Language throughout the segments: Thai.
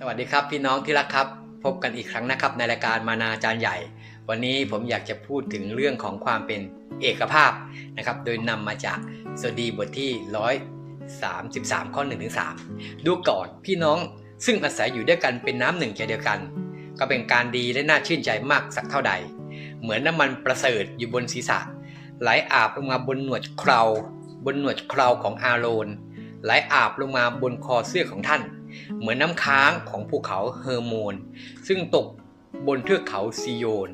สวัสดีครับพี่น้องที่รักครับ พบกันอีกครั้งนะครับ ในรายการมานาจารย์ใหญ่ วันนี้ผมอยากจะพูดถึงเรื่องของความเป็นเอกภาพนะครับ โดยนำมาจากสดีบทที่ 133 ข้อ1ถึง3ดูก่อนพี่น้องซึ่งอาศัยอยู่ด้วยกันเป็นน้ำหนึ่งใจเดียวกัน ก็เป็นการดีและน่าชื่นใจมากสักเท่าใด เหมือนน้ำมันประเสริฐอยู่บนศีรษะ ไหลอาบลงมาบนหนวดเคราบนหนวดเคราของอาโรนไหลอาบลงมาบนคอเสื้อของท่าน เหมือนน้ำค้างของภูเขาเฮอร์โมน ซึ่งตกบนเทือกเขาซีโยน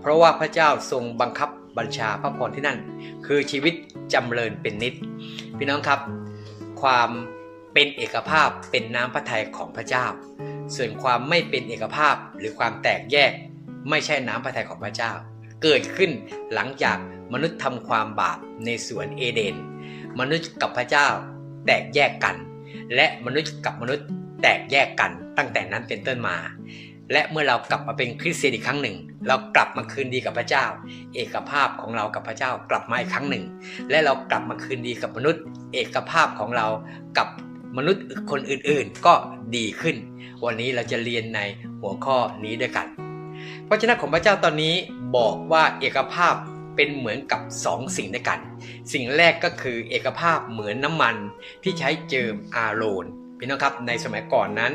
เพราะว่าพระเจ้าทรงบังคับบัญชาพระพรที่นั่น คือชีวิตจำเริญเป็นนิด พี่น้องครับ ความเป็นเอกภาพเป็นน้ำพระทัยของพระเจ้า ส่วนความไม่เป็นเอกภาพหรือความแตกแยก ไม่ใช่น้ำพระทัยของพระเจ้า เกิดขึ้นหลังจากมนุษย์ทำความบาปในสวนเอเดน มนุษย์กับพระเจ้าแตกแยกกัน และมนุษย์กับมนุษย์ แตกแยกกันตั้งแต่นั้นเป็นต้นมา และเมื่อเรากลับมาเป็นคริสเตียนอีกครั้งหนึ่ง เรากลับมาคืนดีกับพระเจ้า เอกภาพของเรากับพระเจ้ากลับมาอีกครั้งหนึ่ง และเรากลับมาคืนดีกับมนุษย์ เอกภาพของเรากับมนุษย์คนอื่นๆก็ดีขึ้น วันนี้เราจะเรียนในหัวข้อนี้ด้วยกันพระเจ้าของพระเจ้าตอนนี้บอกว่าเอกภาพเป็นเหมือนกับสองสิ่งด้วยกัน สิ่งแรกก็คือเอกภาพเหมือนน้ำมันที่ใช้เจิมอาโรน พี่น้องครับในสมัยก่อนนั้น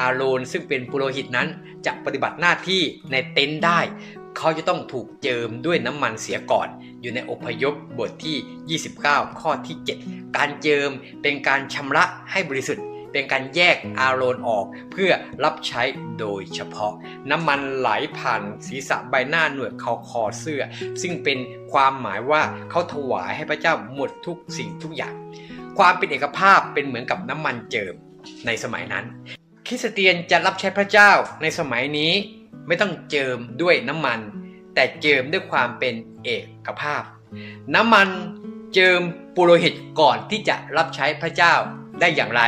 อาโรนซึ่งเป็นปุโรหิตนั้นจะปฏิบัติหน้าที่ในเต็นท์ได้ เขาจะต้องถูกเจิมด้วยน้ำมันเสียก่อน อยู่ในอพยพบทที่ 29 ข้อที่ 7 การเจิมเป็นการชำระให้บริสุทธิ์เป็นการแยกอาโรนออกเพื่อรับใช้โดยเฉพาะ น้ำมันไหลผ่านศีรษะใบหน้าหนวดเขาคอเสื้อ ซึ่งเป็นความหมายว่าเขาถวายให้พระเจ้าหมดทุกสิ่งทุกอย่าง ความเป็นเอกภาพเป็นเหมือนกับน้ำมันเจิมในสมัยนั้น คริสเตียนจะรับใช้พระเจ้าในสมัยนี้ไม่ต้องเจิมด้วยน้ำมัน แต่เจิมด้วยความเป็นเอกภาพ น้ำมันเจิมปุโรหิตก่อนที่จะรับใช้พระเจ้าได้อย่างไร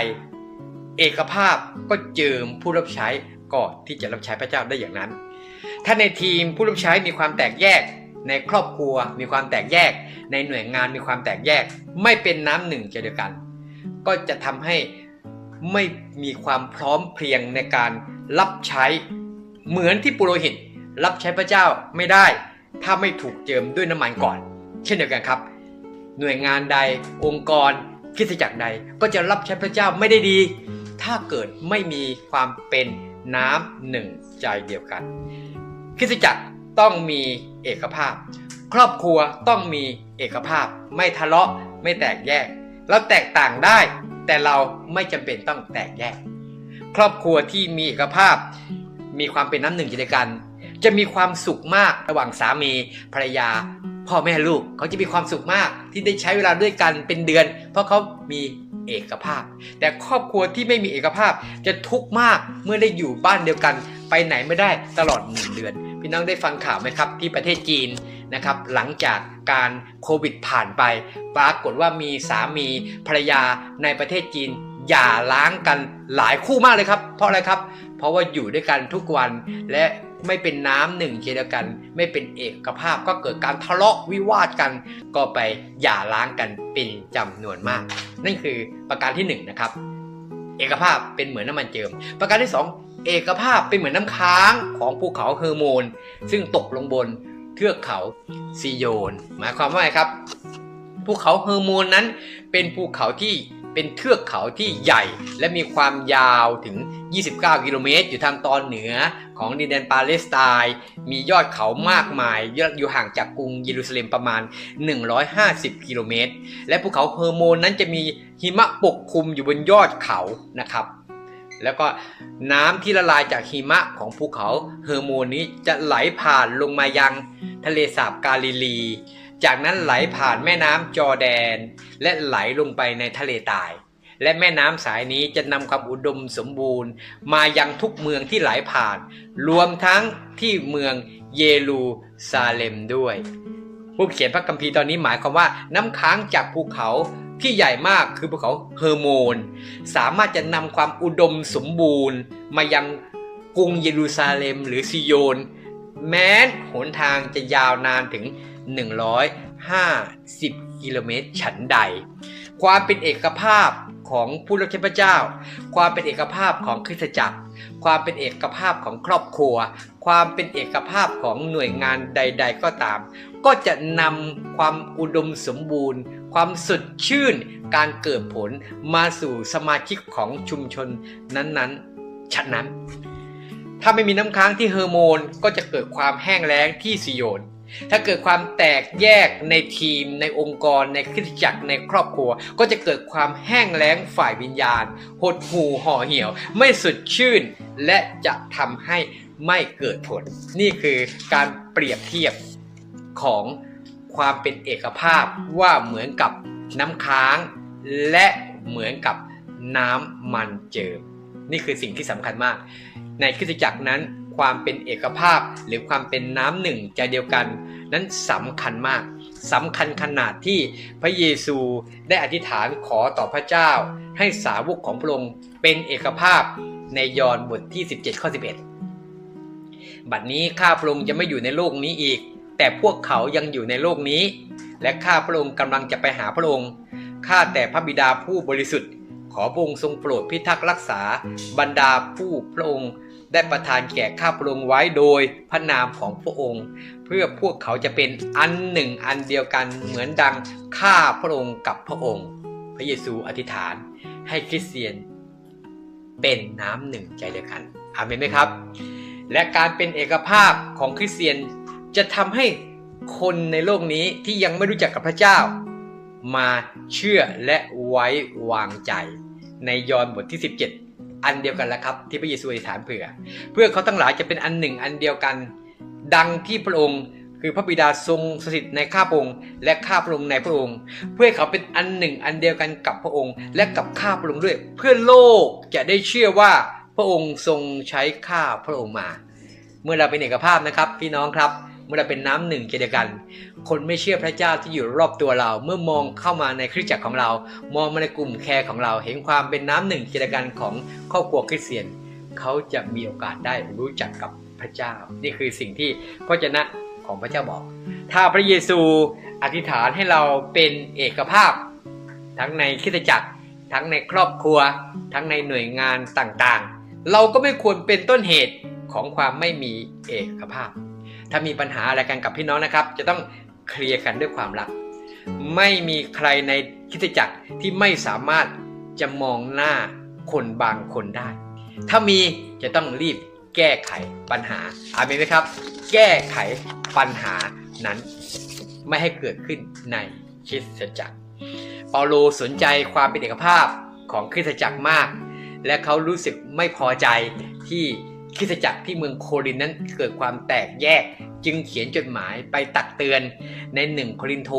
เอกภาพก็เจิมผู้รับใช้ก่อนที่จะรับใช้พระเจ้าได้อย่างนั้น ถ้าในทีมผู้รับใช้มีความแตกแยก ในครอบครัวมีความแตกแยก ในหน่วยงานมีความแตกแยก ไม่เป็นน้ำหนึ่งใจเดียวกัน ก็จะทำให้ไม่มีความพร้อมเพรียงในการรับใช้เหมือนที่ปุโรหิต รับใช้พระเจ้าไม่ได้ ถ้าไม่ถูกเจิมด้วยน้ำมันก่อน เช่นเดียวกันครับ หน่วยงานใดองค์กรคิสจักรใดก็จะรับใช้พระเจ้าไม่ได้ดี ถ้าเกิดไม่มีความเป็นน้ำหนึ่งใจเดียวกันคิสจักร ต้องมีเอกภาพ ครอบครัวต้องมีเอกภาพ ไม่ทะเลาะไม่แตกแยก เราแตกต่างได้ แต่เราไม่จำเป็นต้องแตกแยก ครอบครัวที่มีเอกภาพ มีความเป็นน้ำหนึ่งใจเดียวกัน จะมีความสุขมากระหว่างสามีภรรยา พ่อแม่ลูกเขาจะมีความสุขมากที่ได้ใช้เวลาด้วยกันเป็นเดือน เพราะเขามีเอกภาพ แต่ครอบครัวที่ไม่มีเอกภาพจะทุกข์มากเมื่อได้อยู่บ้านเดียวกัน ไปไหนไม่ได้ตลอดหนึ่งเดือน พี่น้องได้ฟังข่าวไหมครับ ที่ประเทศจีนนะครับ หลังจากการโควิดผ่านไป ปรากฏว่ามีสามีภรรยาในประเทศจีนหย่าล้างกันหลายคู่มากเลยครับ เพราะอะไรครับ เพราะว่าอยู่ด้วยกันทุกวันและไม่เป็นน้ำหนึ่งเดียวกัน ไม่เป็นเอกภาพก็เกิดการทะเลาะวิวาทกัน ก็ไปหย่าล้างกันเป็นจำนวนมาก นั่นคือประการที่หนึ่งนะครับเอกภาพเป็นเหมือนน้ำมันเจิม ประการที่สอง เอกภาพเป็นเหมือนน้ำค้างของภูเขาเฮอร์โมน ซึ่งตกลงบนเทือกเขาซีโยน หมายความว่าไงครับภูเขาเฮอร์โมนนั้นเป็นภูเขาที่เป็นเทือกเขาที่ใหญ่ และมีความยาวถึง 29 กิโลเมตร อยู่ทางตอนเหนือของดินแดนปาเลสไตน์มียอดเขามากมายอยู่ห่างจากกรุงเยรูซาเล็มประมาณ 150 กิโลเมตร และภูเขาเฮอร์โมนนั้นจะมีหิมะปกคลุมอยู่บนยอดเขานะครับ แล้วก็น้ำที่ละลายจากหิมะของภูเขาเฮอร์โมนนี้จะไหลผ่านลงมายังทะเลสาบกาลิลี จากนั้นไหลผ่านแม่น้ำจอแดน และไหลลงไปในทะเลตาย และแม่น้ำสายนี้จะนำความอุดมสมบูรณ์ มายังทุกเมืองที่ไหลผ่าน รวมทั้งที่เมืองเยรูซาเล็มด้วย ผู้เขียนพระคัมภีร์ตอนนี้หมายความว่าน้ำค้างจากภูเขา ที่ใหญ่มากคือภูเขาเฮอร์โมน สามารถจะนำความอุดมสมบูรณ์ มายังกรุงเยรูซาเล็มหรือซิโยน แม้หนทางจะยาวนานถึง 150 กิโลเมตรฉันใด ความเป็นเอกภาพของผู้รับใช้พระเจ้า ความเป็นเอกภาพของคริสตจักร ความเป็นเอกภาพของครอบครัว ความเป็นเอกภาพของหน่วยงานใด ๆ ก็ตาม ก็จะนำความอุดมสมบูรณ์ ความสดชื่น การเกิดผลมาสู่สมาชิกของชุมชนนั้นๆ ฉะนั้น ถ้าไม่มีน้ำค้างที่เฮอร์โมนก็จะเกิดความแห้งแล้งที่สยนถ้าเกิดความแตกแยกในทีม ในองค์กร ในคริสตจักรในครอบครัว ก็จะเกิดความแห้งแล้งฝ่ายวิญญาณ หดหู่ห่อเหี่ยว ไม่สดชื่น และจะทำให้ไม่เกิดผล นี่คือการเปรียบเทียบ ของความเป็นเอกภาพว่าเหมือนกับน้ำค้าง และเหมือนกับน้ำมันเจิมนี่คือสิ่งที่สำคัญมาก ในคริสตจักรนั้นความเป็นเอกภาพหรือความเป็นน้ำหนึ่งใจเดียวกัน นั้นสำคัญมากสำคัญขนาดที่พระเยซูได้อธิษฐานขอต่อพระเจ้า ให้สาวกของพระองค์เป็นเอกภาพในยอห์นบทที่ 17 ข้อ 11 บัดนี้ข้าพระองค์จะไม่อยู่ในโลกนี้อีก แต่พวกเขายังอยู่ในโลกนี้ และข้าพระองค์กำลังจะไปหาพระองค์ข้าแต่พระบิดาผู้บริสุทธิ์ ขอพระองค์ทรงโปรดพิทักษ์รักษา บรรดาผู้พระองค์ได้ประทานแก่ข้าพระองค์ไว้โดยพระนามของพระองค์ เพื่อพวกเขาจะเป็นอันหนึ่งอันเดียวกันเหมือนดังข้าพระองค์กับพระองค์ พระเยซูอธิษฐานให้คริสเตียน เป็นน้ำหนึ่งใจเดียวกันอาเมนไหมครับ และการเป็นเอกภาพของคริสเตียน จะทำให้คนในโลกนี้ที่ยังไม่รู้จักกับพระเจ้า มาเชื่อและไว้วางใจ ในยอห์นบทที่ 17 อันเดียวกันแล้วครับ ที่พระเยซูอธิษฐานเผื่อ เพื่อเขาทั้งหลายจะเป็นอันหนึ่งอันเดียวกัน ดังที่พระองค์คือพระบิดาทรงสถิตในข้าพระองค์และข้าพระองค์ในพระองค์ เพื่อเขาเป็นอันหนึ่งอันเดียวกันกับพระองค์ และกับข้าพระองค์ด้วย เพื่อโลกจะได้เชื่อว่าพระองค์ทรงใช้ข้าพระองค์มา เมื่อเราเป็นเอกภาพนะครับ พี่น้องครับ เมื่อเราเป็นน้ำหนึ่งใจเดียวกัน คนไม่เชื่อพระเจ้าที่อยู่รอบตัวเรา เมื่อมองเข้ามาในคริสตจักรของเรา มองมาในกลุ่มแคร์ของเรา เห็นความเป็นน้ำหนึ่งใจเดียวกันของครอบครัวคริสเตียน เขาจะมีโอกาสได้รู้จักกับพระเจ้า นี่คือสิ่งที่พระเจ้าของพระเจ้าบอก ถ้าพระเยซูอธิษฐานให้เราเป็นเอกภาพ ทั้งในคริสตจักร ทั้งในครอบครัว ทั้งในหน่วยงานต่างๆ เราก็ไม่ควรเป็นต้นเหตุของความไม่มีเอกภาพ ถ้ามีปัญหาอะไรกันกับพี่น้องนะครับ จะต้องเคลียร์กันด้วยความรัก ไม่มีใครในคิสจักรที่ไม่สามารถจะมองหน้าคนบางคนได้ ถ้ามีจะต้องรีบแก้ไขปัญหาอามนไหมครับ แก้ไขปัญหานั้น ไม่ให้เกิดขึ้นในคริสตจักร เปาโลสนใจความเป็นเอกภาพของคริสตจักรมาก และเขารู้สึกไม่พอใจที่ คริสตจักรที่เมืองโครินนั้นเกิดความแตกแยก จึงเขียนจดหมายไปตักเตือนในหนึ่งโครินโท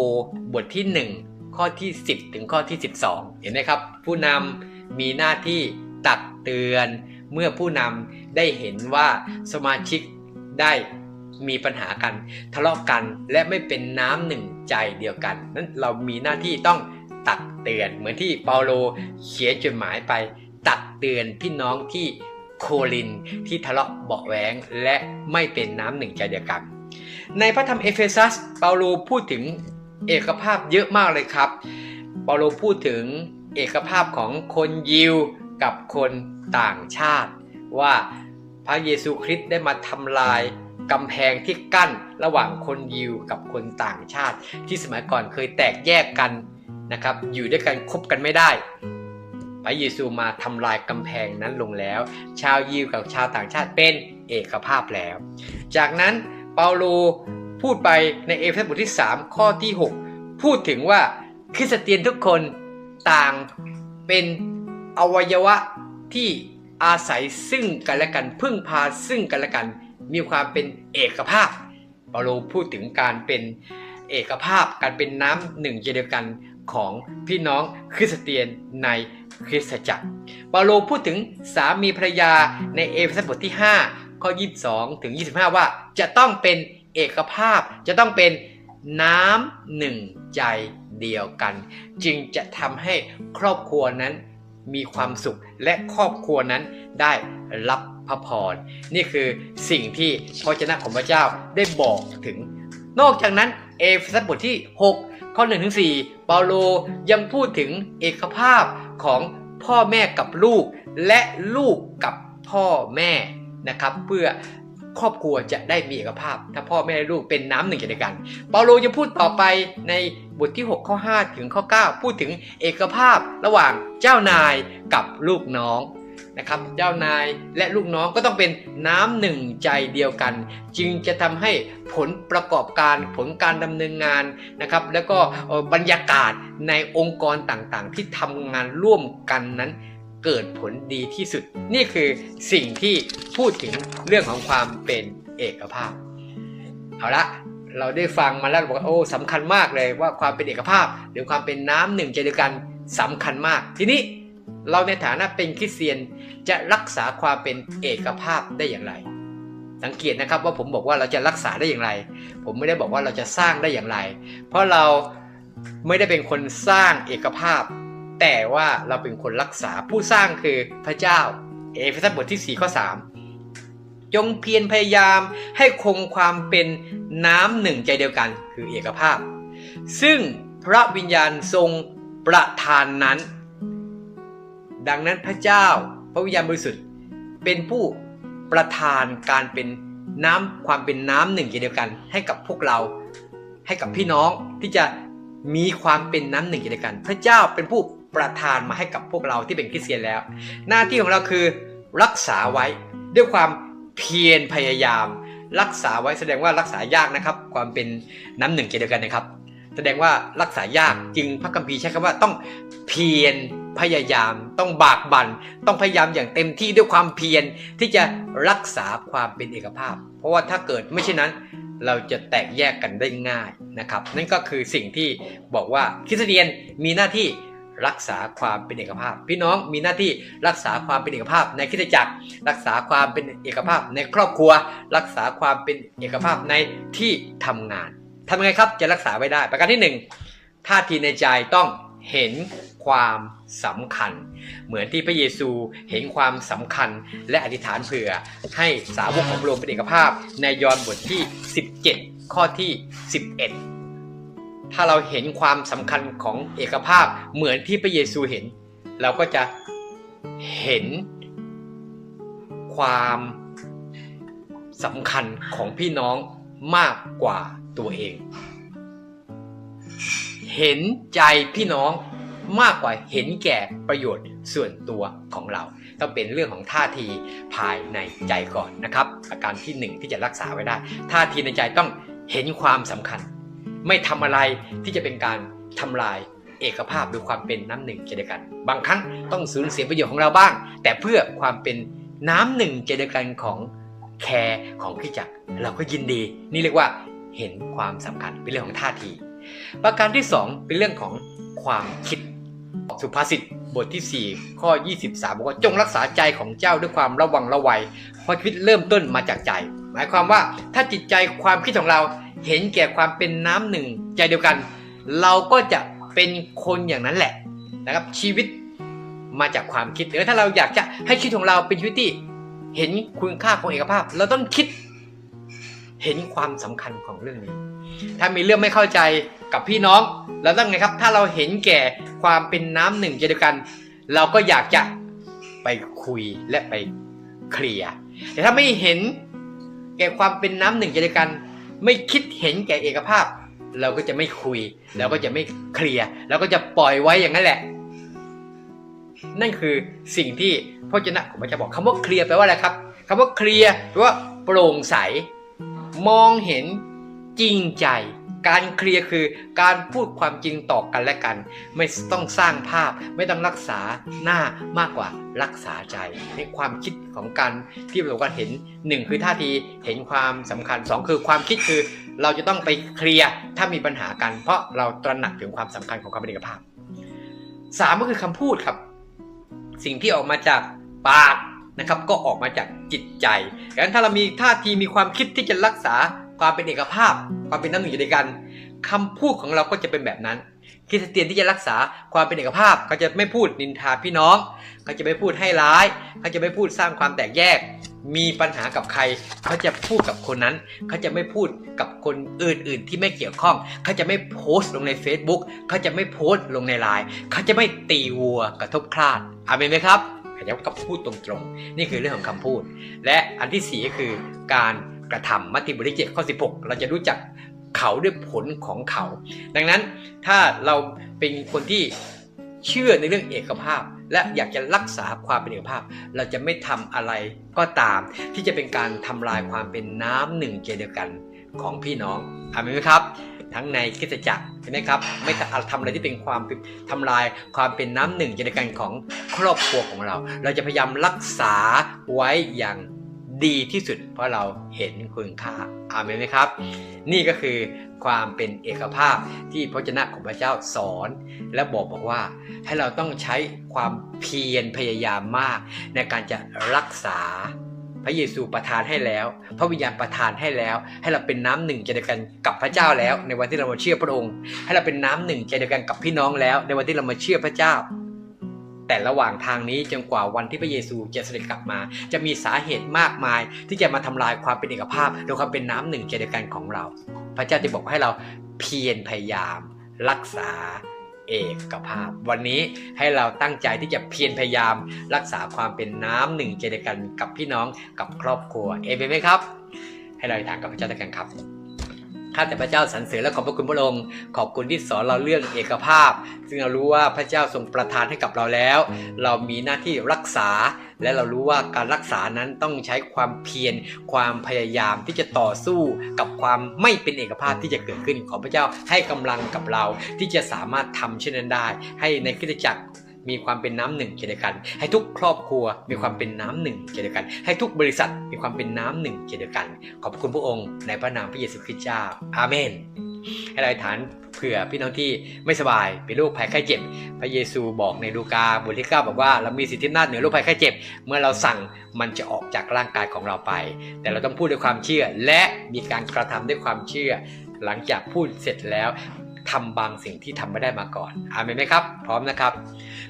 บทที่ 1 ข้อที่ 10 ถึงข้อที่ 12 เห็นไหมครับ ผู้นำมีหน้าที่ตักเตือนเมื่อผู้นำได้เห็นว่าสมาชิกได้มีปัญหากันทะเลาะกันและไม่เป็นน้ำหนึ่งใจเดียวกัน นั้นเรามีหน้าที่ต้องตักเตือนเหมือนที่เปาโลเขียนจดหมายไป ตักเตือนพี่น้องที่ โคลินที่ทะเลาะเบาะแหวงและไม่เป็นน้ำหนึ่งใจเดียวกัน ในพระธรรมเอเฟซัสเปาโลพูดถึงเอกภาพเยอะมากเลยครับ เปาโลพูดถึงเอกภาพของคนยิวกับคนต่างชาติ ว่าพระเยซูคริสต์ได้มาทำลายกำแพงที่กั้นระหว่างคนยิวกับคนต่างชาติ ที่สมัยก่อนเคยแตกแยกกันนะครับอยู่ด้วยกันคบกันไม่ได้ พระเยซูมาทำลายกำแพงนั้นลงแล้ว ชาวยิวกับชาวต่างชาติเป็นเอกภาพแล้ว จากนั้นเปาโลพูดไปในเอเฟซัสบทที่ 3 ข้อที่ 6 พูดถึงว่าคริสเตียนทุกคนต่างเป็นอวัยวะที่อาศัยซึ่งกันและกัน พึ่งพาซึ่งกันและกัน มีความเป็นเอกภาพเปาโลพูดถึงการเป็นเอกภาพการเป็นน้ำหนึ่งเดียวกัน ของพี่น้องคริสเตียนในคริสตจักรเปาโลพูดถึงสามีภรรยาในเอเฟซัสบทที่ 5 ข้อ 22 ถึง 25 ว่าจะต้องเป็นเอกภาพ จะต้องเป็นน้ำหนึ่งใจเดียวกัน จึงจะทำให้ครอบครัวนั้นมีความสุขและครอบครัวนั้นได้รับพระพร นี่คือสิ่งที่พระเจ้าของพระเจ้าได้บอกถึง นอกจากนั้นเอเฟซัสบทที่ 6 ข้อ1ถึง4เปาโลยังพูดถึงเอกภาพของพ่อแม่กับลูก และลูกกับพ่อแม่นะครับ เพื่อครอบครัวจะได้มีเอกภาพ ถ้าพ่อแม่ละลูกเป็นน้ำหนึ่งใจเดียวกัน เปาโลจะพูดต่อไปในบทที่ 6 ข้อ 5 ถึงข้อ 9 พูดถึงเอกภาพระหว่างเจ้านายกับลูกน้อง นะครับเจ้านายและลูกน้องก็ต้องเป็นน้ำหนึ่งใจเดียวกัน จึงจะทำให้ผลประกอบการผลการดำเนินงานนะครับ แล้วก็บรรยากาศในองค์กรต่างๆ ที่ทำงานร่วมกันนั้นเกิดผลดีที่สุด นี่คือสิ่งที่พูดถึงเรื่องของความเป็นเอกภาพ เอาละเราได้ฟังมาแล้วบอกว่าโอ้สำคัญมากเลยว่าความเป็นเอกภาพ หรือความเป็นน้ำหนึ่งใจเดียวกันสำคัญมากทีนี้ เราในฐานะเป็นคริสเตียนจะรักษาความเป็นเอกภาพได้อย่างไร สังเกตนะครับว่าผมบอกว่าเราจะรักษาได้อย่างไร ผมไม่ได้บอกว่าเราจะสร้างได้อย่างไร เพราะเราไม่ได้เป็นคนสร้างเอกภาพ แต่ว่าเราเป็นคนรักษาผู้สร้างคือพระเจ้า เอเฟซัสบทที่4ข้อ3จงเพียรพยายามให้คงความเป็นน้ำหนึ่งใจเดียวกันคือเอกภาพ ซึ่งพระวิญญาณทรงประทานนั้น ดังนั้นพระเจ้าพระวิญญาณบริสุทธิ์ เป็นผู้ประทานการเป็นน้ำความเป็นน้ำหนึ่งเดียวกัน ให้กับพวกเราให้กับพี่น้องที่จะมีความเป็นน้ำหนึ่งเดียวกัน พระเจ้าเป็นผู้ประทานมาให้กับพวกเราที่เป็นคริสเตียนแล้ว หน้าที่ของเราคือรักษาไว้ด้วยความเพียรพยายาม รักษาไว้แสดงว่ารักษายากนะครับ ความเป็นน้ำหนึ่งเดียวกันนะครับ แสดงว่ารักษายากจึงพระคัมภีร์ใช้คำว่าต้องเพียร พยายาม ต้องบากบัน่นต้องพยายามอย่างเต็มที่ด้วยความเพียรที่จะรักษาความเป็นเอกภาพ เพราะว่าถ้าเกิดไม่เช่นนั้น เราจะแตกแยกกันได้ง่ายนะครับ นั่นก็คือสิ่งที่บอกว่าคริสเตียนมีหน้าที่รักษาความเป็นเอกภาพ พี่น้องมีหน้าที่รักษาความเป็นเอกภาพในคิสตจักร รักษาความเป็นเอกภาพในครอบครัว รักษาความเป็นเอกภาพในที่ทำงานทำยังไงครับจะรักษาไว้ได้ ประการที่หนึ่งท่าทีในใจต้องเห็น ความสำคัญ เหมือนที่พระเยซูเห็นความสำคัญและอธิษฐานเผื่อ ให้สาวกของพระองค์เป็นเอกภาพในยอห์นบทที่ 17 ข้อที่ 11 ถ้าเราเห็นความสำคัญของเอกภาพเหมือนที่พระเยซูเห็น เราก็จะเห็นความสำคัญของพี่น้องมากกว่าตัวเอง เห็นใจพี่น้อง มากกว่าเห็นแก่ประโยชน์ส่วนตัวของเรา ต้องเป็นเรื่องของท่าทีภายในใจก่อนนะครับ อาการที่หนึ่งที่จะรักษาไว้ได้ ท่าทีในใจต้องเห็นความสำคัญ ไม่ทำอะไรที่จะเป็นการทำลายเอกภาพหรือความเป็นน้ำหนึ่งใจเดียวกัน บางครั้งต้องสูญเสียประโยชน์ของเราบ้าง แต่เพื่อความเป็นน้ำหนึ่งใจเดียวกันของแคร์ของพี่จักรเราก็ยินดี นี่เรียกว่าเห็นความสำคัญเป็นเรื่องของท่าที ประการที่ 2 เป็นเรื่องของความคิด สุภาษิตบทที่ 4 ข้อ 23 บอกว่าจงรักษาใจของเจ้าด้วยความระวังระวัย เพราะชีวิตเริ่มต้นมาจากใจ หมายความว่าถ้าจิตใจความคิดของเราเห็นแก่ความเป็นน้ำหนึ่ง ใจเดียวกัน เราก็จะเป็นคนอย่างนั้นแหละนะครับชีวิตมาจากความคิดหรือถ้าเราอยากจะให้ชีวิตของเราเป็นชีวิตที่เห็นคุณค่าของเอกภาพ เราต้องคิด เห็นความสำคัญของเรื่องนี้ ถ้ามีเรื่องไม่เข้าใจกับพี่น้องเราต้องไงครับ ถ้าเราเห็นแก่ความเป็นน้ำหนึ่งใจเดียวกัน เราก็อยากจะไปคุยและไปเคลียร์แต่ถ้าไม่เห็นแก่ความเป็นน้ำหนึ่งใจเดียวกัน ไม่คิดเห็นแก่เอกภาพ เราก็จะไม่คุยเราก็จะไม่เคลียร์เราก็จะปล่อยไว้อย่างนั้นแหละ นั่นคือสิ่งที่พระเจ้าผมจะบอกคำว่าเคลียร์แปลว่าอะไรครับคำว่าเคลียร์แปลว่าโปร่งใส มองเห็นจริงใจ การเคลียร์คือการพูดความจริงต่อกันและกัน ไม่ต้องสร้างภาพไม่ต้องรักษาหน้ามากกว่ารักษาใจในความคิดของการที่เราก็เห็นหนึ่งคือท่าทีเห็นความสำคัญสองคือความคิดคือเราจะต้องไปเคลียร์ถ้ามีปัญหากัน เพราะเราตระหนักถึงความสำคัญของความเป็นเอกภาพสามก็คือคำพูดครับ สิ่งที่ออกมาจากปาก นะครับก็ออกมาจากจิตใจดังนั้นถ้าเรามีท่าทีมีความคิดที่จะรักษาความเป็นเอกภาพ ความเป็นน้ำหนึ่งอยู่ด้วยกันคำพูดของเราก็จะเป็นแบบนั้นคริสเตียนที่จะรักษาความเป็นเอกภาพเขาจะไม่พูดนินทาพี่น้องเขาจะไม่พูดให้ร้ายเขาจะไม่พูดสร้างความแตกแยก มีปัญหากับใครเขาจะพูดกับคนนั้นเขาจะไม่พูดกับคนอื่น ๆ ที่ไม่เกี่ยวข้องเขาจะไม่โพสต์ลงใน Facebook เขาจะไม่โพสต์ลงในไลน์เขาจะไม่ตีวัวกระทบคลาดอาเมนไหมครับ ขยับก็พูดตรงๆ นี่คือเรื่องของคำพูด และอันที่สี่ก็คือการกระทำมัทธิบทที่7ข้อ 16 เราจะรู้จักเขาด้วยผลของเขา ดังนั้นถ้าเราเป็นคนที่เชื่อในเรื่องเอกภาพ และอยากจะรักษาความเป็นเอกภาพ เราจะไม่ทำอะไรก็ตาม ที่จะเป็นการทำลายความเป็นน้ำหนึ่งใจเดียวกันของพี่น้องอามินไหมครับ ทั้งในคริสตจักรใช่ไหมครับ ไม่ทำอะไรที่เป็นความทำลายความเป็นน้ำหนึ่งใจเดียวกันของครอบครัวของเรา เราจะพยายามรักษาไว้อย่างดีที่สุด เพราะเราเห็นคุณค่าอาเมนไหมครับ นี่ก็คือความเป็นเอกภาพที่พระเจ้าของพระเจ้าสอน และบอกบอกว่าให้เราต้องใช้ความเพียรพยายามมาก ในการจะรักษา พระเยซูประทานให้แล้ว พระวิญญาณประทานให้แล้ว ให้เราเป็นน้ำหนึ่งใจเดียวกันกับพระเจ้าแล้ว ในวันที่เรามาเชื่อพระองค์ ให้เราเป็นน้ำหนึ่งใจเดียวกันกับพี่น้องแล้ว ในวันที่เรามาเชื่อพระเจ้า แต่ระหว่างทางนี้จนกว่าวันที่พระเยซูจะเสด็จกลับมา จะมีสาเหตุมากมาย ที่จะมาทำลายความเป็นเอกภาพโดยความเป็นน้ำหนึ่งใจเดียวกันของเรา พระเจ้าจะบอกให้เราเพียรพยายาม รักษา เอกภาพ วันนี้ให้เราตั้งใจที่จะเพียรพยายามรักษาความเป็นน้ำหนึ่งใจเดียวกันกับพี่น้องกับครอบครัวเอเมนไหมครับ ให้เราอธิษฐานกับพระเจ้าด้วยกันครับ ข้าแต่พระเจ้าสรรเสริญและขอบพระคุณพระองค์ ขอบคุณที่สอนเราเรื่องเอกภาพ ซึ่งเรารู้ว่าพระเจ้าทรงประทานให้กับเราแล้ว เรามีหน้าที่รักษา และเรารู้ว่าการรักษานั้นต้องใช้ความเพียร ความพยายามที่จะต่อสู้กับความไม่เป็นเอกภาพที่จะเกิดขึ้น ขอพระเจ้าให้กำลังกับเราที่จะสามารถทำเช่นนั้นได้ ให้ในคริสตจักร มีความเป็นน้ำหนึ่งเจเดียวกัน ให้ทุกครอบครัวมีความเป็นน้ำหนึ่งเจเดียวกัน ให้ทุกบริษัทมีความเป็นน้ำหนึ่งเจเดียวกัน ขอบคุณพระองค์ในพระนามพระเยซูคริสต์เจ้า อาเมน ให้เราฐานเผื่อพี่น้องที่ไม่สบายเป็นโรคภัยไข้เจ็บ พระเยซูบอกในลูกาบทที่9บอกว่าเรามีสิทธิอำนาจเหนือโรคภัยไข้เจ็บ เมื่อเราสั่งมันจะออกจากร่างกายของเราไป แต่เราต้องพูดด้วยความเชื่อและมีการกระทำด้วยความเชื่อ หลังจากพูดเสร็จแล้ว ทำบางสิ่งที่ทำไม่ได้มาก่อนอาเมนไหมครับ พร้อมนะครับ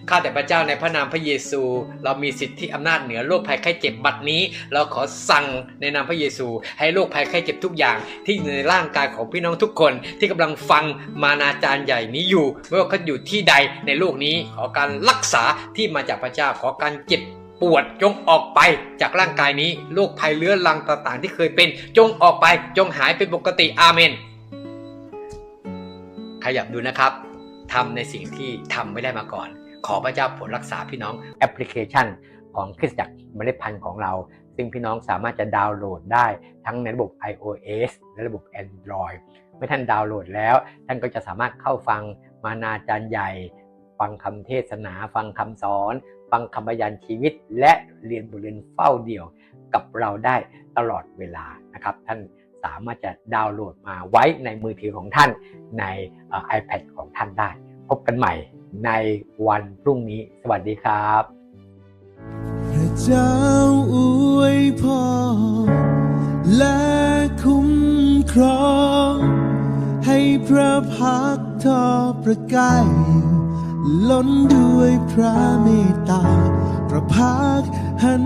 ข้าแต่พระเจ้าในพระนามพระเยซู เรามีสิทธิอำนาจเหนือโรคภัยไข้เจ็บบัดนี้ เราขอสั่งในนามพระเยซู ให้โรคภัยไข้เจ็บทุกอย่าง ที่อยู่ในร่างกายของพี่น้องทุกคน ที่กำลังฟังมานาจารย์ใหญ่นี้อยู่ไม่ว่าเขาอยู่ที่ใดในโลกนี้ ขอการรักษาที่มาจากพระเจ้าขอการเจ็บปวดจงออกไปจากร่างกายนี้โรคภัยเรื้อรังต่างๆ ที่เคยเป็นจงออกไปจงหายเป็นปกติอาเมน ขยับดูนะครับทำในสิ่งที่ทำไม่ได้มาก่อน ขอพระเจ้าผลรักษาพี่น้องแอปพลิเคชันของคริสตจักรเมล็ดพันธุ์ของเรา ซึ่งพี่น้องสามารถจะดาวน์โหลดได้ทั้งในระบบ iOS และระบบ Android เมื่อท่านดาวน์โหลดแล้ว ท่านก็จะสามารถเข้าฟังมานาจารย์ใหญ่ ฟังคำเทศนา ฟังคำสอน ฟังคำบรรยายชีวิต และเรียนบทเรียนเฝ้าเดี่ยวกับเราได้ตลอดเวลานะครับท่าน สามารถจะดาวน์โหลดมาไว้ในมือถือของท่านใน iPad ของท่านได้ พบกันใหม่ในวันพรุ่งนี้ สวัสดีครับพระเจ้าอวยพรและคุ้มครอง ให้พระพักทอประกายล้นด้วยพระเมตตา พระพักหัน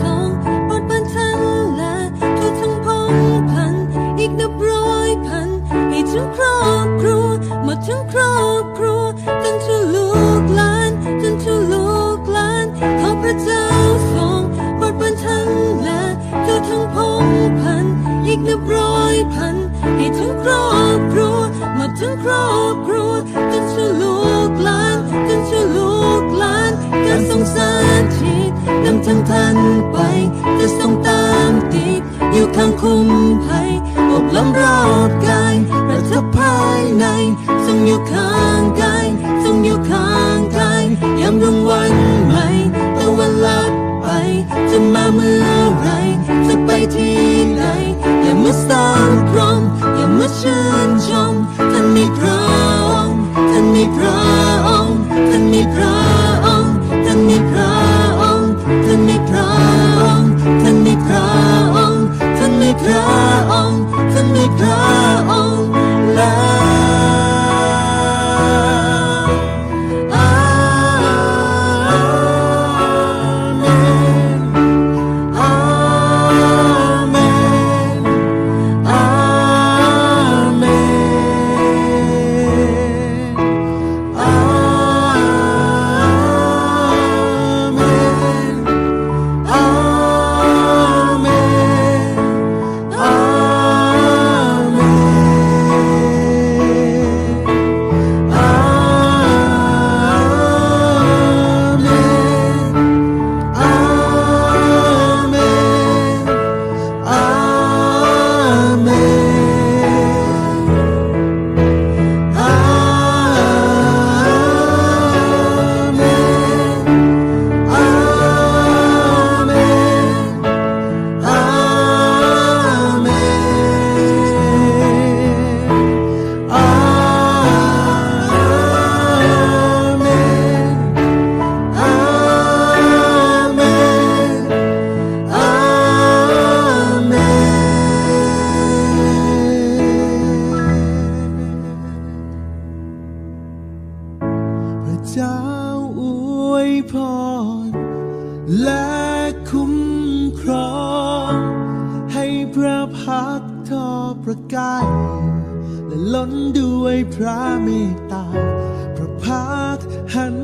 ถึงครอบครัวหมดถึงครอบครัวจนถึงลูกหลานจนถึงลูกหลานขอพระเจ้าทรงโปรดบันทันและเธอทั้งพงพันอีกนับร้อยพันให้ถึงครอบครัวหมดถึงครอบครัวจนถึงลูกหลานจนถึงลูกหลานการทรงสารทิศนำทั้งท่านไปจะทรงตามติดอยู่ข้างคุ้มภัยอบล้อมรอบกาย ในทรงอยู่ข้างกายทรงอยู่ข้างกายยามรุ่งวันใหม่ตะวันลับไป จะมาเมื่อไรจะไปที่ไหนอย่ามาสร้างกรงอย่ามาชื่นชมท่านมีพระองค์ท่านมีพระองค์ท่านมีพระ เจ้าอวยพร และคุ้มครอง ให้พระพักทอประกายและล้นด้วยพระเมตตา พระพักหัน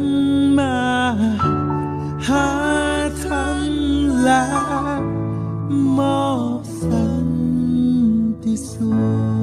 มา หาท่านและมอบสันติสุข